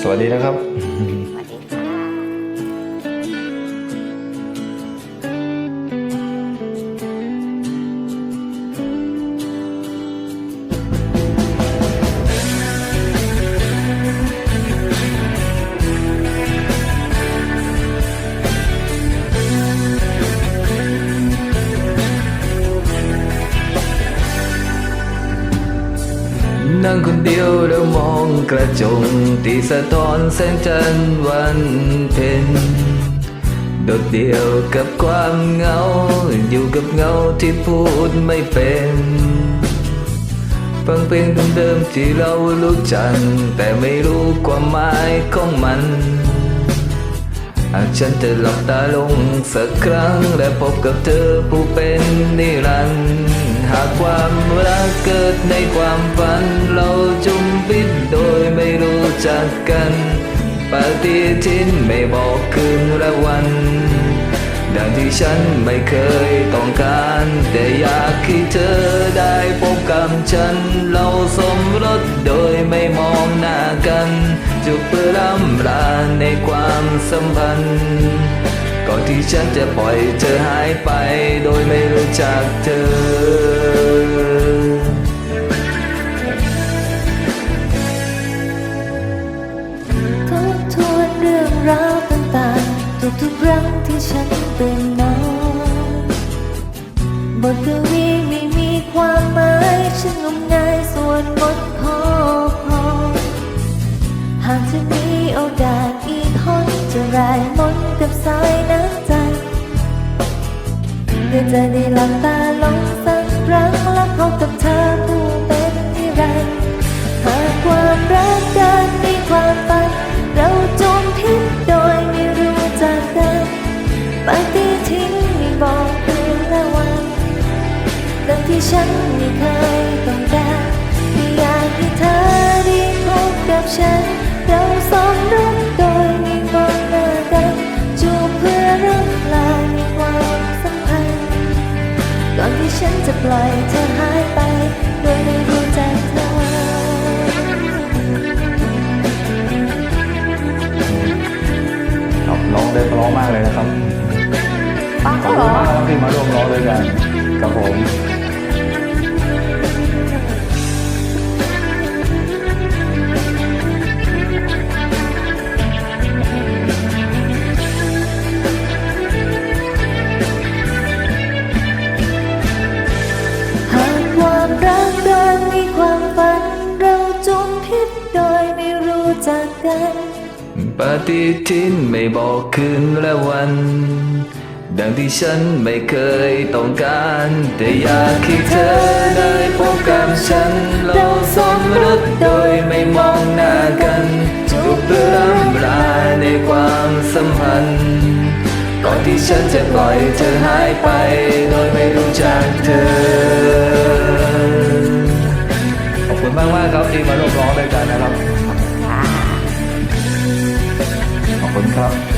สวัสดีนะครับ นั่งคนเดียวแล้วมองกระจกตีสะท้อนแสงจันทร์วันเพ็ญโดดเดี่ยวกับความเหงา อยู่กับเงาที่พูดไม่เป็นฟังเพลงเดิมๆที่เรารู้จักแต่ไม่รู้ความหมายของมันหากฉันจะหลับตาลงสักครั้งและพบกับเธอผู้เป็นนิรันดร์ หากความรักเกิดในความฝัน เราจุมพิษโดยไม่รู้จักกันปฏิทินไม่บอกคืนและวัน ดังที่ฉันไม่เคยต้องการ แต่อยากให้เธอได้พบกับฉัน เราสมรสโดยไม่มองหน้ากัน จุบเพื่อรำลาในความสัมพันธ์ก่อนที่ฉันจะปล่อยเธอหายไปโดยไม่รู้จักเธอ ทุกๆครั้งที่ฉันตื่นนอนบทกวีไม่มีความหมายฉันงมงายส่วนบทพอพอหากจะมีโอกาสอีกคนจะรายมนกับสายน้ำใจเพื่อจะได้หลับตาลงสักครั้งและพบ กันปฏิทินไม่บอกคืนและวัน ดังที่ฉันไม่เคยต้องการ แต่อยากให้เธอได้พบกับฉัน เราสมรสโดยไม่มองหน้ากันจูบเพื่อรำลาในความสัมพันธ์ก่อนที่ฉันจะปล่อยเธอหายไป โดยไม่รู้จักเธอ ขอบคุณมากมากๆครับที่มาร่วมร้องด้วยกันนะครับ ขอบคุณครับ